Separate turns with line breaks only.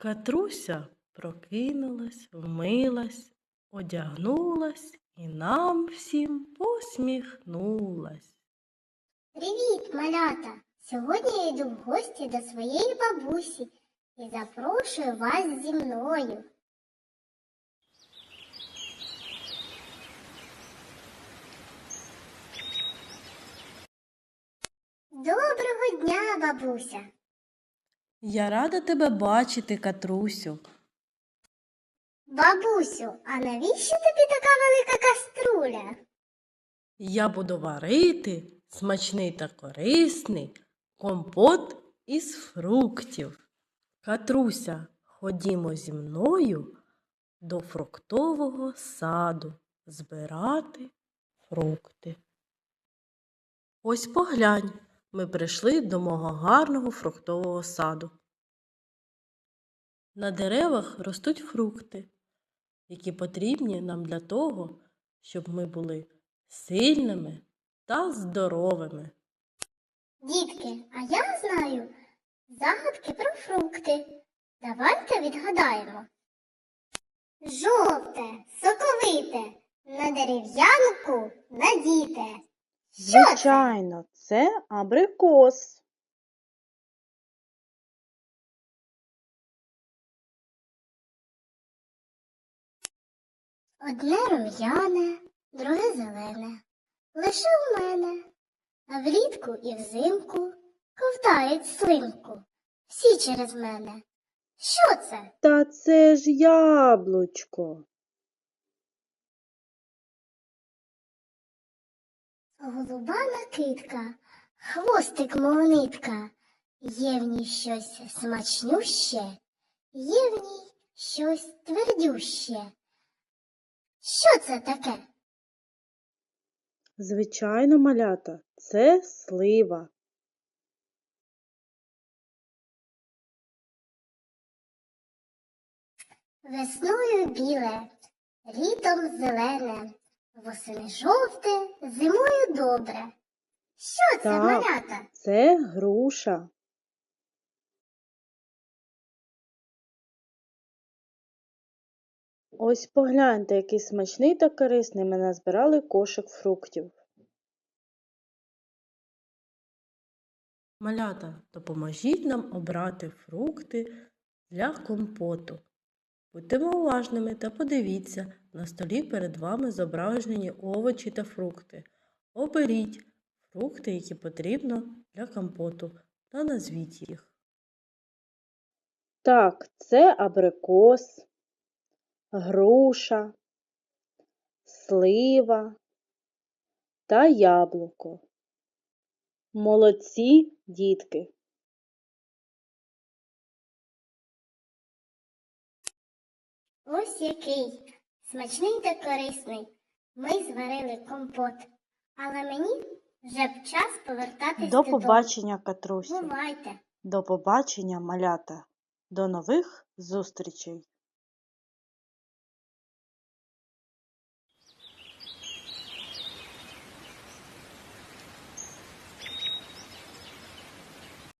Катруся прокинулась, вмилась, одягнулась і нам всім посміхнулась.
Привіт, малята! Сьогодні я йду в гості до своєї бабусі і запрошую вас зі мною. Доброго дня, бабуся!
Я рада тебе бачити, Катрусю.
Бабусю, а навіщо тобі така велика каструля?
Я буду варити смачний та корисний компот із фруктів. Катруся, ходімо зі мною до фруктового саду збирати фрукти. Ось поглянь, ми прийшли до мого гарного фруктового саду. На деревах ростуть фрукти, які потрібні нам для того, щоб ми були сильними та здоровими.
Дітки, а я знаю загадки про фрукти. Давайте відгадаємо. Жовте, соковите, на дерев'янку надіте.
Звичайно, це абрикос.
Одне рум'яне, друге зелене. Лише у мене. А влітку і взимку ковтають слинку. Всі через мене. Що це?
Та це ж яблучко.
Голуба накидка, хвостик мов нитка. Є в ній щось смачнюще, є в ній щось твердюще. Що це таке?
Звичайно, малята, це слива.
Весною біле, літом зелене, восени жовте, зимою добре. Що це,
Так.
малята?
Це груша. Ось погляньте, який смачний та корисний ми назбирали кошик фруктів.
Малята, допоможіть нам обрати фрукти для компоту. Будьте уважними та подивіться, на столі перед вами зображені овочі та фрукти. Оберіть фрукти, які потрібно для компоту, та назвіть їх.
Так, це абрикос, груша, слива та яблуко. Молодці, дітки!
Ось який смачний та корисний. Ми зварили компот. Але мені вже б час повертатись
До побачення, Катрусю.
Бувайте!
До побачення, малята. До нових зустрічей.